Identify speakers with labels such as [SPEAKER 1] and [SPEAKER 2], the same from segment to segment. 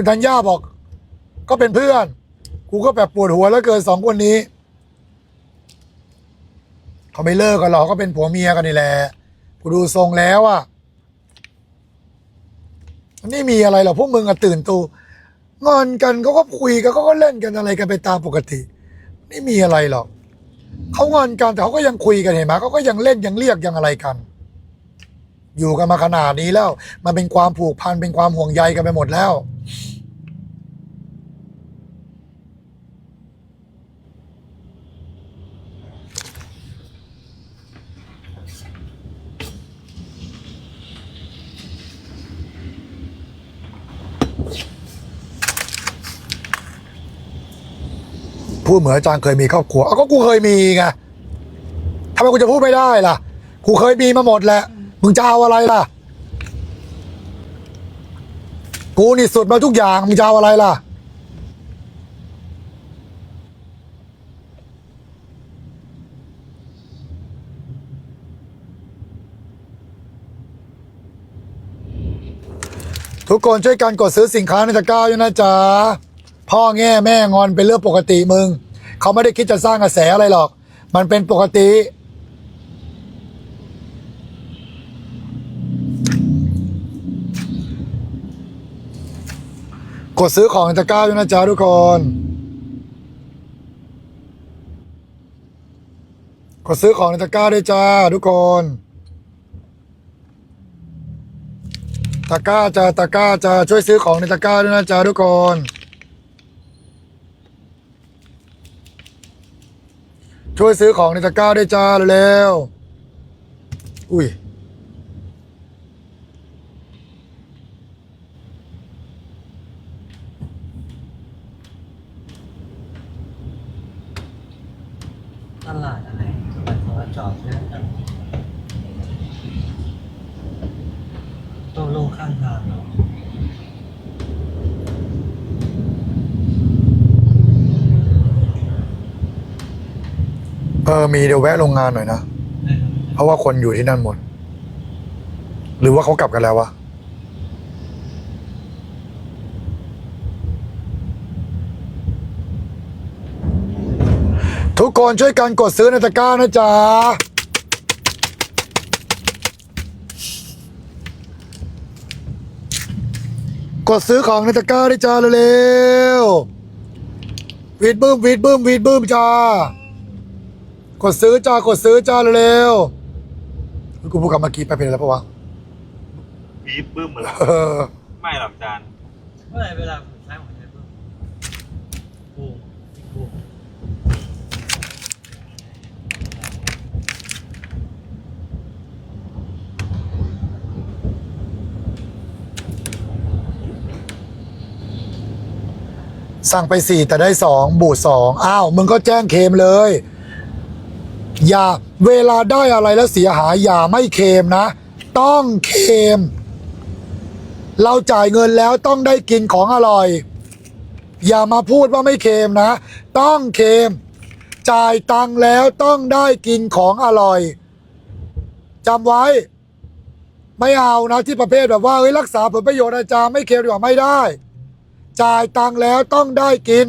[SPEAKER 1] คุณธัญญาบอก ก็เป็นเพื่อน กูก็แบบปวดหัวแล้วเกินสองคนนี้ เขาไม่เลิกกันหรอกก็เป็นผัวเมียกันนี่แหละกูดูทรงแล้วอะนไม่มีอะไรหรอกพวกมึงอะตื่นตูงอนกันเขาก็คุยกันเขาก็เล่นกันอะไรกันไปตามปกติไม่มีอะไรหรอกเขางอนกันแต่เขาก็ยังคุยกันเห็นไหมเขาก็ยังเล่นยังเรียกยังอะไรกัน อยู่กันมาขนาดนี้แล้ว มันเป็นความผูกพันเป็นความห่วงใยกันไปหมดแล้ว พูดเหมือนอาจารย์เคยมีครอบครัวเอาก็กูเคยมีไงทำไมกูจะพูดไม่ได้ล่ะ กูเคยมีมาหมดแหละ มึงจะเอาอะไรล่ะ กูนี่สุดมาทุกอย่าง มึงจะเอาอะไรล่ะ ทุกคนช่วยกันกดซื้อสินค้าในตะกร้าด้วยนะจ๊ะ พ่อแง่แม่งอนเป็นเรื่องปกติมึงเขาไม่ได้คิดจะสร้างกระแสอะไรหรอก มันเป็นปกติ กดซื้อของในตะก้าด้วยนะจ๊ะทุกคน กดซื้อของในตะก้าด้วยจ้าทุกคนตะก้าจ้าตะก้าจ้าช่วยซื้อของในตะก้าด้วยนะจ๊ะทุกคน ช่วยซื้อของในตะกร้าได้จ้าเร็วๆอุ้ย
[SPEAKER 2] ตลาดอะไรตลาดของจอบใช่ไหมโต้รุ่งข้างทางเหรอ
[SPEAKER 1] เออมีเดี๋ยวแวะโรงงานหน่อยนะ
[SPEAKER 2] ได้ครับ
[SPEAKER 1] เพราะว่าคนอยู่ที่นั่นหมด หรือว่าเขากลับกันแล้ววะทุกคนช่วยกันกดซื้อในตะกร้านะจ๊ะ กดซื้อของในตะกร้าด้วยจ้าเร็วๆวีดบึ้มวีดบึ้มวีดบึ้มจ้า กดซื้อจ้ากดซื้อจ้าเร็วๆกูพูดกับเมื่อกี้ไปเป็นแล้วปะวะ
[SPEAKER 3] ปี๊บบึ้มเหรอ
[SPEAKER 1] เออ
[SPEAKER 3] ไม่หรอกอาจารย์
[SPEAKER 2] เมื่อไหร่เวลาผมใช้ผมใช้เพิ่มบูมบูม
[SPEAKER 1] สั่งไปสี่แต่ได้สองบูดสองอ้าว มึงก็แจ้งเคลมเลย อย่าเวลาได้อะไรแล้วเสียหายอย่าไม่เคมนะ ต้องเคม เราจ่ายเงินแล้วต้องได้กินของอร่อย อย่ามาพูดว่าไม่เคมนะ ต้องเคม จ่ายตังค์แล้วต้องได้กินของอร่อยจำไว้ ไม่เอานะที่ประเภทแบบว่าเฮ้ยรักษาผลประโยชน์อาจารย์ไม่เคมดีกว่าไม่ได้ จ่ายตังค์แล้วต้องได้กิน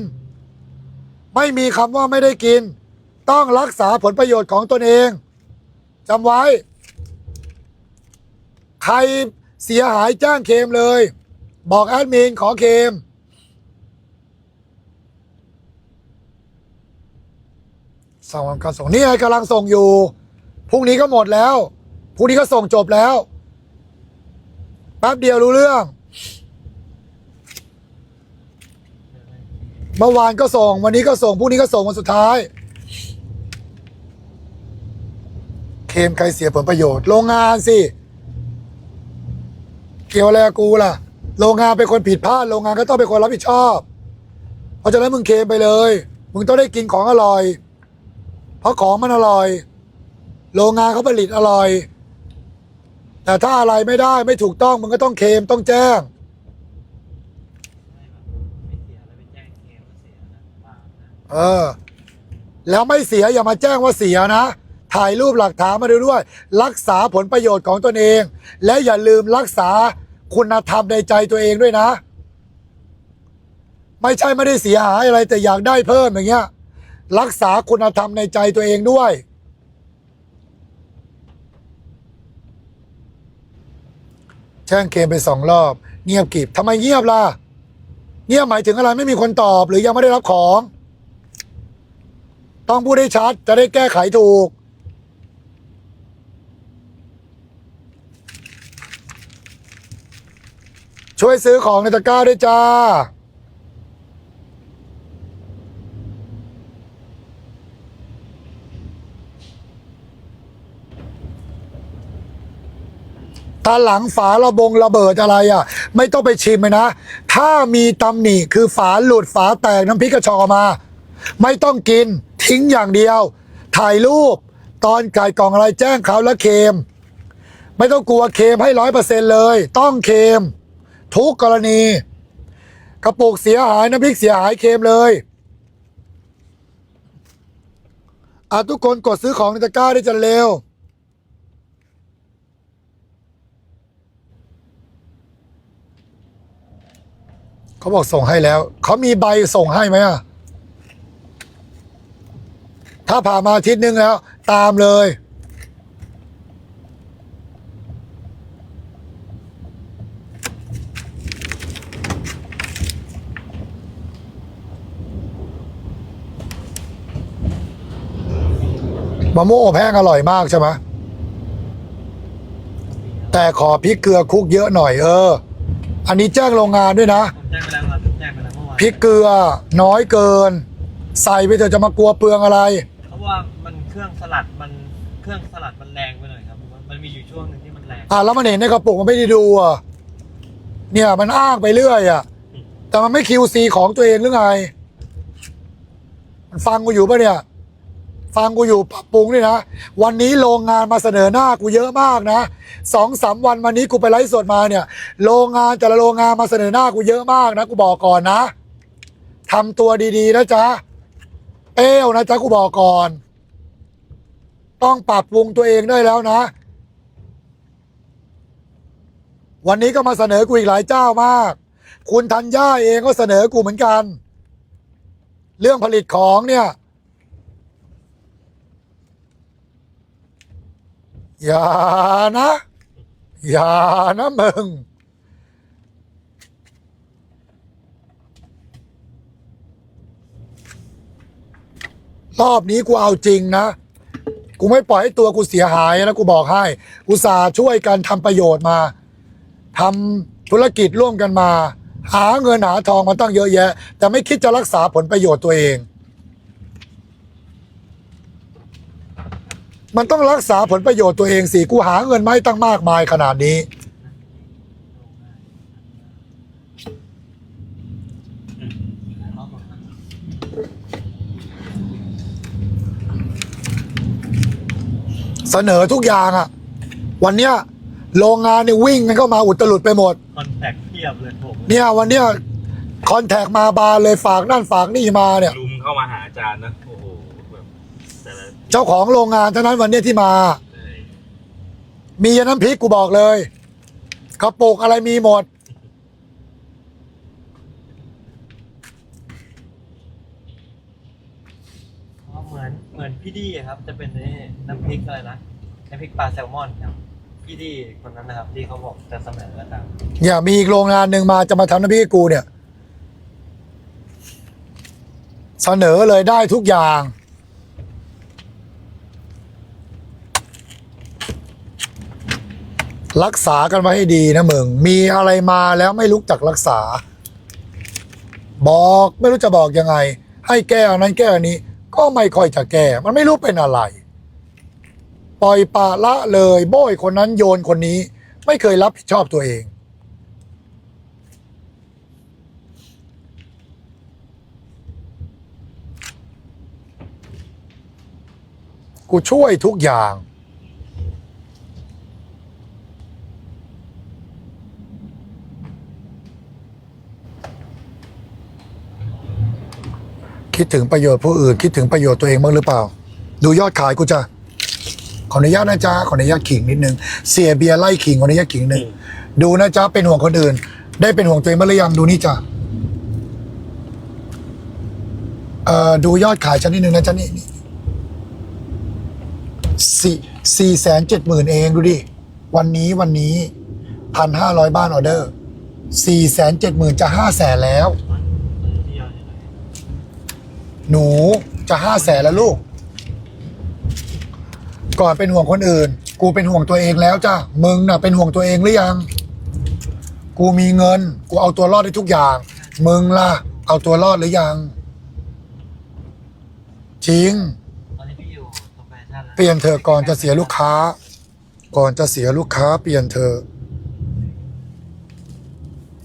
[SPEAKER 1] ไม่มีคำว่าไม่ได้กิน ต้องรักษาผลประโยชน์ของตนเองจำไว้ ใครเสียหายจ้างเคมเลย บอกแอดมินขอเคม ส่งการส่งนี่ไงกำลังส่งอยู่พรุ่งนี้ก็หมดแล้วพรุ่งนี้ก็ส่งจบแล้วแป๊บเดียวรู้เรื่อง เมื่อวานก็ส่ง วันนี้ก็ส่งพรุ่งนี้ก็ส่งวันสุดท้าย เคมใครเสียผลประโยชน์ โรงงานสิ เกี่ยวอะไรกับกูล่ะ โรงงานเป็นคนผิดพลาด โรงงานก็ต้องเป็นคนรับผิดชอบ เพราะฉะนั้นมึงเคมไปเลย มึงต้องได้กินของอร่อย เพราะของมันอร่อย โรงงานเขาผลิตอร่อย แต่ถ้าอะไรไม่ได้ไม่ถูกต้องมึงก็ต้องเคมต้องแจ้ง
[SPEAKER 2] เอ
[SPEAKER 1] อ แล้วไม่เสียอย่ามาแจ้งว่าเสียนะ ถ่ายรูปหลักฐานมาดูด้วย รักษาผลประโยชน์ของตนเอง และอย่าลืมรักษาคุณธรรมในใจตัวเองด้วยนะ ไม่ใช่ไม่ได้เสียหายอะไรแต่อยากได้เพิ่มอย่างเงี้ย รักษาคุณธรรมในใจตัวเองด้วยแจ้งเกมไปสองรอบ เงียบกริบทำไมเงียบล่ะเงียบหมายถึงอะไรไม่มีคนตอบหรือยังไม่ได้รับของ ต้องพูดให้ชัดจะได้แก้ไขถูก ช่วยซื้อของในตะกร้าด้วยจ้า ตาหลังฝาระบงระเบิดอะไรอะ ไม่ต้องไปชิมเลยนะ ถ้ามีตำหนิคือฝาหลุดฝาแตกน้ำพริกกระชอกมา ไม่ต้องกินทิ้งอย่างเดียว ถ่ายรูป ตอนไก่กล่องอะไรแจ้งเขาแล้วเค็มไม่ต้องกลัวเค็มให้ร้อยเปอร์เซ็นเลย ต้องเค็ม ทุกกรณี กระปุกเสียหายน้ำพริกเสียหายเค็มเลยอะทุกคนกดซื้อของในตะกร้าได้จะเร็วเขาบอกส่งให้แล้ว เขามีใบส่งให้ไหมอะ ถ้าผ่านมาอาทิตย์นึงแล้ว ตามเลย มะม่วงอบแห้งอร่อยมากใช่ไหมแต่ขอพริกเกลือคลุกเยอะหน่อยเออ อันนี้แจ้งโรงงานด้วยนะ
[SPEAKER 2] ผมแจ้งไปแล้วครับแจ้งไปแล้วเมื่อวาน
[SPEAKER 1] พริกเกลือน้อยเกิน ใส่ไปเถอะจะมากลัวเปลืองอะไร
[SPEAKER 2] เพราะว่ามันเครื่องสลัดมันเครื่องสลัดมันแรงไปหน่อยครับมันมันมีอยู่ช่วงหนึ่งที่มันแรง
[SPEAKER 1] อะแล้วมันเห็นในกระปุกมันไม่ได้ดูอะเนี่ยมันอ้างไปเรื่อยอะ แต่มันไม่คิวซีของตัวเองหรือไง มันฟังกูอยู่ปะเนี่ย ฟังกูอยู่ปรับปรุงนี่นะ วันนี้โรงงานมาเสนอหน้ากูเยอะมากนะสองสามวันวันนี้กูไปไลฟ์สดมาเนี่ย โรงงานแต่ละโรงงานมาเสนอหน้ากูเยอะมากนะ กูบอกก่อนนะทำตัวดีๆนะจ๊ะเป้วนะจ๊ะกูบอกก่อน ต้องปรับปรุงตัวเองได้แล้วนะ วันนี้ก็มาเสนอกูอีกหลายเจ้ามาก คุณธัญญาเองก็เสนอกูเหมือนกัน เรื่องผลิตของเนี่ย อย่านะ อย่านะมึง รอบนี้กูเอาจริงนะ กูไม่ปล่อยให้ตัวกูเสียหายนะ กูบอกให้ อุตส่าห์ช่วยกันทำประโยชน์มาทำธุรกิจร่วมกันมา หาเงินหาทองมาตั้งเยอะแยะ แต่ไม่คิดจะรักษาผลประโยชน์ตัวเอง มันต้องรักษาผลประโยชน์ตัวเองสิกูหาเงินมาให้ตั้งมากมายขนาดนี้ เสนอทุกอย่างอะวันเนี้ยโรงงานเนี่ยวิ่งกันเข้ามาอุตลุดไปหมด
[SPEAKER 2] คอนแทคเทียบเลยผม
[SPEAKER 1] เนี่ยวันเนี้ยคอนแทคมาบานเลยฝากนั่นฝากนี่มาเนี่ย
[SPEAKER 3] ลุมเข้ามาหาอาจารย์นะ โอ้โหแบบแต่ละ
[SPEAKER 1] เจ้าของโรงงานเท่านั้นวันเนี้ยที่มา
[SPEAKER 3] เอ้ย
[SPEAKER 1] มีน้ำพริกกูบอกเลยกระปุกอะไรมีหมด
[SPEAKER 2] เพราะเหมือนเหมือนพี่ดีอะครับ จะเป็นนี่น้ำพริกอะไรนะน้ำพริกปลาแซลมอนครับ พี่ดีคนนั้นนะครับที่เขาบอกจะเสนอแล้วครับ
[SPEAKER 1] เนี่ยมีอีกโรงงานหนึ่งมาจะมาทำน้ำพริกให้กูเนี่ย เสนอเลยได้ทุกอย่าง รักษากันไว้ให้ดีนะมึง มีอะไรมาแล้วไม่รู้จักรักษา บอกไม่รู้จะบอกยังไง ให้แก้อันนั้นแก้อันนี้ ก็ไม่ค่อยจะแก้ มันไม่รู้เป็นอะไร ปล่อยปละละเลยโบยคนนั้นโยนคนนี้ ไม่เคยรับผิดชอบตัวเอง กูช่วยทุกอย่าง คิดถึงประโยชน์ผู้อื่น คิดถึงประโยชน์ตัวเองบ้างหรือเปล่า ดูยอดขายกูจะขออนุญาตนะจ๊ะขออนุญาตขิงนิดนึงเสียเบียร์ไล่ขิงขออนุญาตขิงหนึ่งดูนะจ๊ะเป็นห่วงคนอื่น ได้เป็นห่วงตัวเองบ้างหรือยังดูนี่จ้ะเอ่อดูยอดขายฉันนิดนึงนะจ๊ะนี่สี่สี่แสนเจ็ดหมื่นเองดูดิวันนี้วันนี้พันห้าร้อยบ้านออเดอร์สี่แสนเจ็ดหมื่นจะห้าแสนแล้ว
[SPEAKER 2] มันมันเดียวใช่ไหม
[SPEAKER 1] หนูจะห้าแสนแล้วลูก ก่อนเป็นห่วงคนอื่น กูเป็นห่วงตัวเองแล้วจ้ะมึงน่ะเป็นห่วงตัวเองหรือยัง กูมีเงิน กูเอาตัวรอดได้ทุกอย่าง มึงล่ะ เอาตัวรอดหรือยัง จริง
[SPEAKER 2] ตอนนี้พี่อยู่ตรงแฟชั่นแล้ว
[SPEAKER 1] เปลี่ยนเธอะก่อนจะเสียลูกค้า ก่อนจะเสียลูกค้า เปลี่ยนเธอะ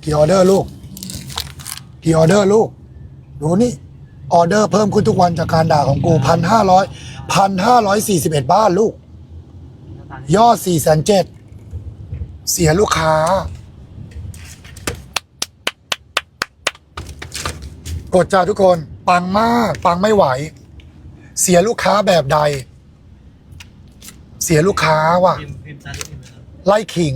[SPEAKER 1] กี่ออเดอร์ลูก กี่ออเดอร์ลูก ดูนี่ ออเดอร์เพิ่มขึ้นทุกวันจากการด่าของกูพันห้าร้อยพันห้าร้อยสี่สิบเอ็ดบ้านลูก ยอดสี่แสนเจ็ดเสียลูกค้า กดจ้าทุกคน ปังมาก ปังไม่ไหว เสียลูกค้าแบบใด เสียลูกค้าว่ะ ไล่ขิง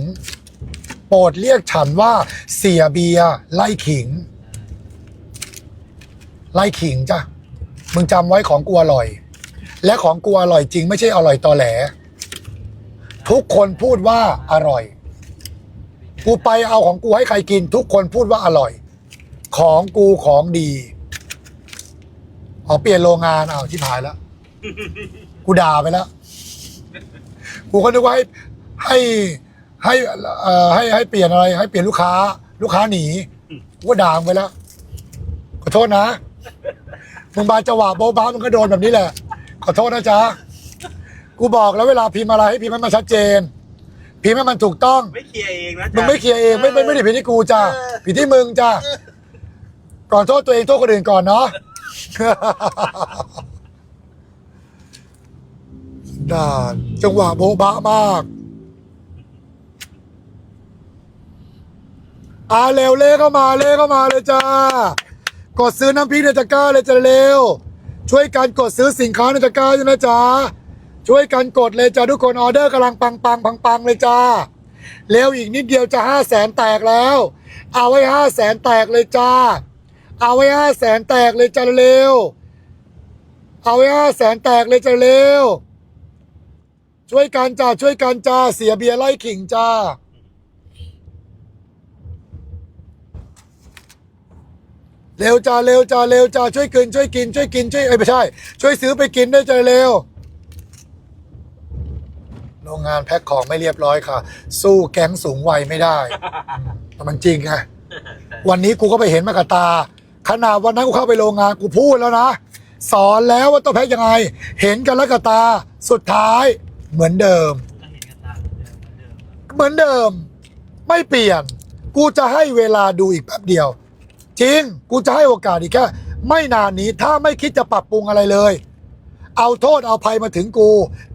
[SPEAKER 1] โปรดเรียกฉันว่าเสียเบียร์ไล่ขิง ไล่ขิงจ้ะมึงจำไว้ของกูอร่อย และของกูอร่อยจริง ไม่ใช่อร่อยตอแหล ทุกคนพูดว่าอร่อย กูไปเอาของกูให้ใครกิน ทุกคนพูดว่าอร่อย ของกูของดีอ๋อเปลี่ยนโรงงานเอาที่ผายแล้ว กูด่าไปแล้ว กูก็นึกว่าให้ให้ให้เอ่อให้ให้เปลี่ยนอะไร ให้เปลี่ยนลูกค้า ลูกค้าหนีกูก็ด่ามึงไปแล้วขอโทษนะ มึงบาจังหวะโบ๊ะบ้ามึงก็โดนแบบนี้แหละ ขอโทษนะจ๊ะ กูบอกแล้วเวลาพิมพ์อะไรให้พิมพ์ให้มันชัดเจน พิมพ์ให้มันถูกต้อง
[SPEAKER 3] ไม่เคลียร์เองนะ
[SPEAKER 1] มึงไม่เคลียร์เองไม่ไม่ไม่ได้ผิดที่กูจ้ะผิดที่มึงจ้ะก่อนโทษตัวเองโทษคนอื่นก่อนเนาะ ด่านจังหวะโบ๊ะบะมากอาเร็วเล่เข้ามาเล่เข้ามาเลยจ้า กดซื้อน้ำพริกในตะกร้าเลยจะเร็ว ช่วยกันกดซื้อสินค้าในตะกร้าด้วยนะจ๊ะ ช่วยกันกดเลยจ้ะทุกคนออเดอร์กำลังปังปังปังปังเลยจ้า เร็วอีกนิดเดียวจะห้าแสนแตกแล้ว เอาไว้ห้าแสนแตกเลยจ้า เอาไว้ห้าแสนแตกเลยจ้าเร็ว เอาไว้ห้าแสนแตกเลยจ้าเร็ว ช่วยกันจ้าช่วยกันจ้าเสียเบียร์ไล่ขิงจ้า เร็วจ้าเร็วจ้าเร็วจ้าช่วยกินช่วยกินช่วยกินช่วยเอ้ไม่ใช่ ช่วยซื้อไปกินได้วยจ้าเร็วโรงงานแพ็คของไม่เรียบร้อยค่ะ สู้แก๊งสูงวัยไม่ได้แต่มันจริงไงวันนี้กูก็ไปเห็นมากับตา ขนาดวันนั้นกูเข้าไปโรงงานกูพูดแล้วนะ สอนแล้วว่าต้องแพ็คยังไง เห็นกันแล้วกับตาสุดท้ายเหมือนเดิม เหมือนเดิม ไม่เปลี่ยน กูจะให้เวลาดูอีกแป๊บเดียว จริง กูจะให้โอกาสอีกแค่ไม่นานนี้ถ้าไม่คิดจะปรับปรุงอะไรเลย เอาโทษเอาภัยมาถึงกู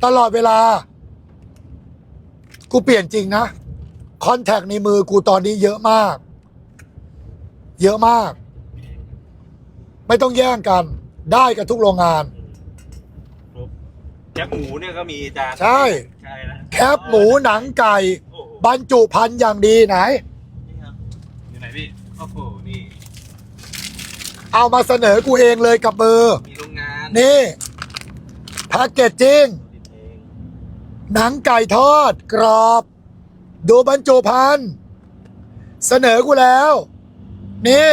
[SPEAKER 1] ตลอดเวลา กูเปลี่ยนจริงนะคอนแทคในมือกูตอนนี้เยอะมาก เยอะมาก ไม่ต้องแย่งกัน ได้กับทุกโรงงาน
[SPEAKER 3] แคบหมูเนี่ยก็มีจาน
[SPEAKER 1] ใช่
[SPEAKER 2] ใช่แล้ว
[SPEAKER 1] แคบหมูหนังไก่
[SPEAKER 3] โอ้โห
[SPEAKER 1] บรรจุพันธุ์อย่างดีไหน
[SPEAKER 2] นี่ครับ
[SPEAKER 3] อยู่ไหนพี่โอ้โหนี่
[SPEAKER 1] เอามาเสนอกูเองเลยกับมือ
[SPEAKER 3] มีโรงงาน
[SPEAKER 1] นี่แพ็กเกจจริง
[SPEAKER 2] ติดเอง
[SPEAKER 1] หนังไก่ทอด กรอบ ดูบรรจุภัณฑ์เสนอกูแล้ว นี่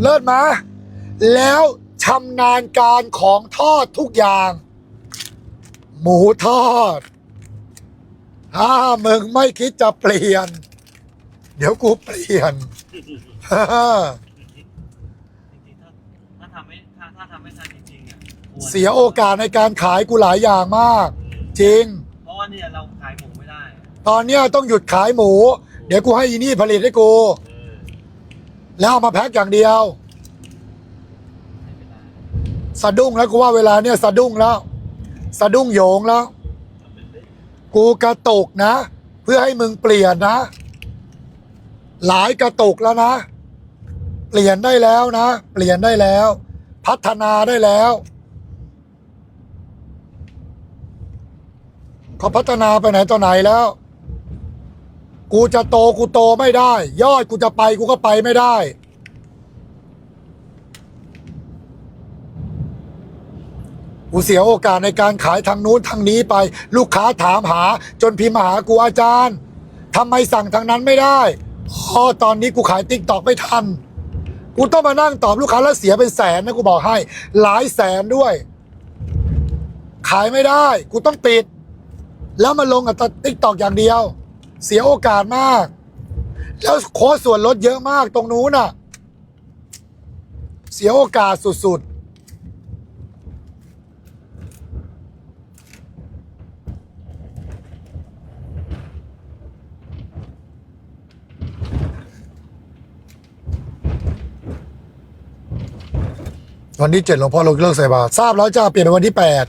[SPEAKER 1] เลิศมา แล้วชำนาญการของทอดทุกอย่าง หมูทอด ถ้ามึงไม่คิดจะเปลี่ยน เดี๋ยวกูเปลี่ยน
[SPEAKER 2] จริงๆถ้าถ้าทำไม่ถ้าถ้าทำไม่ทันจริงๆอะควร
[SPEAKER 1] เสียโอกาสในการขายกูหลายอย่างมาก จริง
[SPEAKER 2] เพราะว่าเนี่ยเราขายหมูไม่ได้
[SPEAKER 1] ตอนเนี้ยต้องหยุดขายหมู เดี๋ยวกูให้อีนี่ผลิตให้กู
[SPEAKER 3] เออ
[SPEAKER 1] แล้วเอามาแพ็คอย่างเดียว
[SPEAKER 2] ไม่เป็นไร
[SPEAKER 1] สะดุ้งแล้วกูว่าเวลาเนี่ยสะดุ้งแล้ว สะดุ้งโหยงแล้วกูกระตุกนะ เพื่อให้มึงเปลี่ยนนะ หลายกระตุกแล้วนะ เปลี่ยนได้แล้วนะ เปลี่ยนได้แล้ว พัฒนาได้แล้ว เขาพัฒนาไปไหนต่อไหนแล้ว กูจะโตกูโตไม่ได้ ยอดกูจะไปกูก็ไปไม่ได้ กูเสียโอกาสในการขายทางนู้นทางนี้ไป ลูกค้าถามหา จนพิมพ์มาหากูอาจารย์ทำไมสั่งทางนั้นไม่ได้อ๋อตอนนี้กูขายติ๊กตอกไม่ทัน กูต้องมานั่งตอบลูกค้าแล้วเสียเป็นแสนนะกูบอกให้ หลายแสนด้วย ขายไม่ได้ กูต้องปิด แล้วมาลงกับติ๊กตอกอย่างเดียว เสียโอกาสมาก แล้วโค้ดส่วนลดเยอะมากตรงนู้นน่ะ เสียโอกาสสุดๆวันที่เจ็ดหลวงพ่อลงเลิกใส่บาตรทราบแล้วจะเปลี่ยนเป็นวันที่แปด